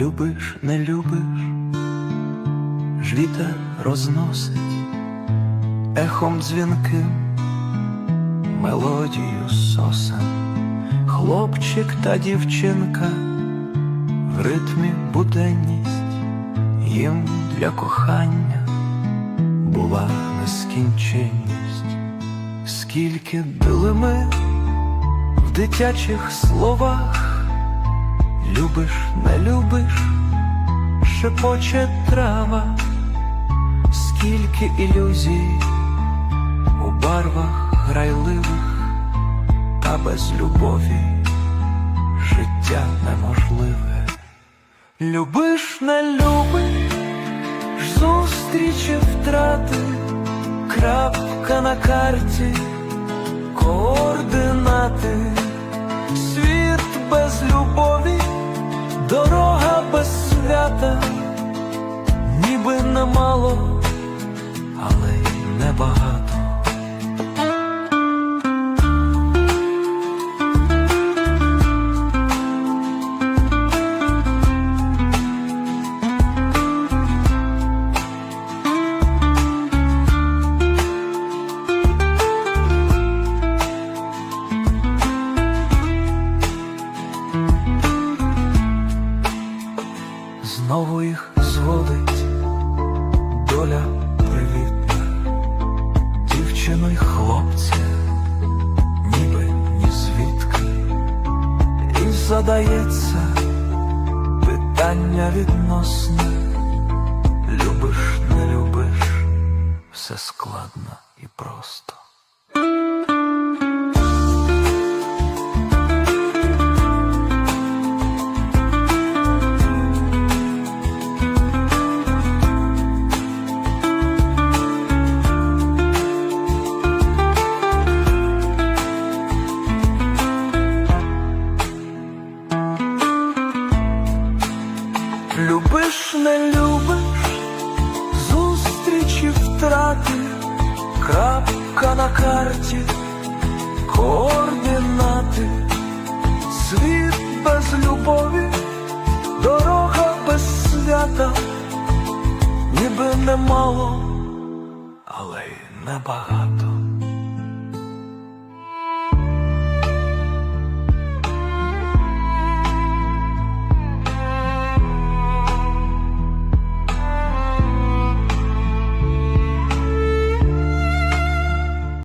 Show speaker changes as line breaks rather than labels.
Любиш, не любиш, ж вітер розносить ехом дзвінким мелодію сосен, хлопчик та дівчинка в ритмі буденність, їм для кохання була нескінченність, скільки били ми в дитячих словах. Любиш, не любиш, шепоче трава, скільки ілюзій у барвах грайливих, та без любові життя неможливе. Любиш, не любиш, зустрічі втрати, крапка на карті, координати, немало, але й небагато. Знову їх зводить задається питання відносне, любиш, не любиш, все складно і просто. Любиш, не любиш, зустрічі втрати, крапка на карті, координати, світ без любові, дорога без свята, ніби немало, але й небагато.